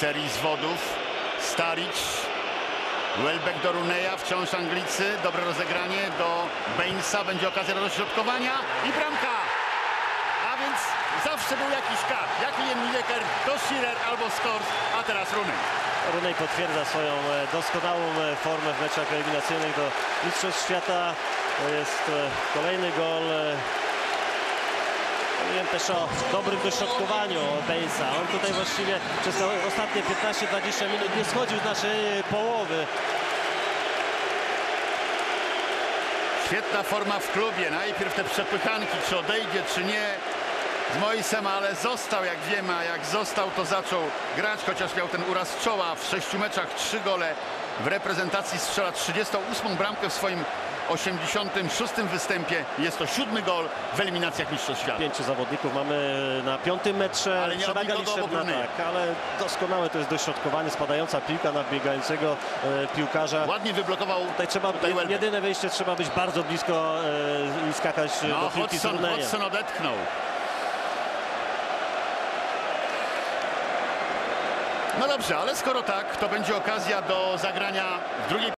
serii zwodów. Staric, Welbeck do Runeja, wciąż Anglicy. Dobre rozegranie do Bainesa, będzie okazja do dośrodkowania i bramka. A więc zawsze był jakiś kat. Jak Ian Mileker, to Shearer albo Skors, a teraz Runej. Runej potwierdza swoją e, doskonałą e, formę w meczach eliminacyjnych do Mistrzostw Świata. To jest e, kolejny gol. Mówiłem też o dobrym dośrodkowaniu Bainsa. On tutaj właściwie przez ostatnie 15-20 minut nie schodził z naszej e, połowy. Świetna forma w klubie. Najpierw te przepychanki, czy odejdzie, czy nie. Z Moisem, ale został jak wiemy, a jak został, to zaczął grać, chociaż miał ten uraz czoła. W sześciu meczach trzy gole. W reprezentacji strzela 38 bramkę w swoim 86 występie. Jest to siódmy gol w eliminacjach Mistrzostw Świata. Pięciu zawodników mamy na piątym metrze. Ale nie Przewaga liczebna, tak, ale doskonałe to jest dośrodkowanie, spadająca piłka na biegającego e, piłkarza. Ładnie wyblokował Tutaj trzeba, tutaj jedyne wyjście trzeba być bardzo blisko e, i skakać e, No, do piłki Hodgson. Hodgson odetchnął. No dobrze, ale skoro tak, to będzie okazja do zagrania w drugiej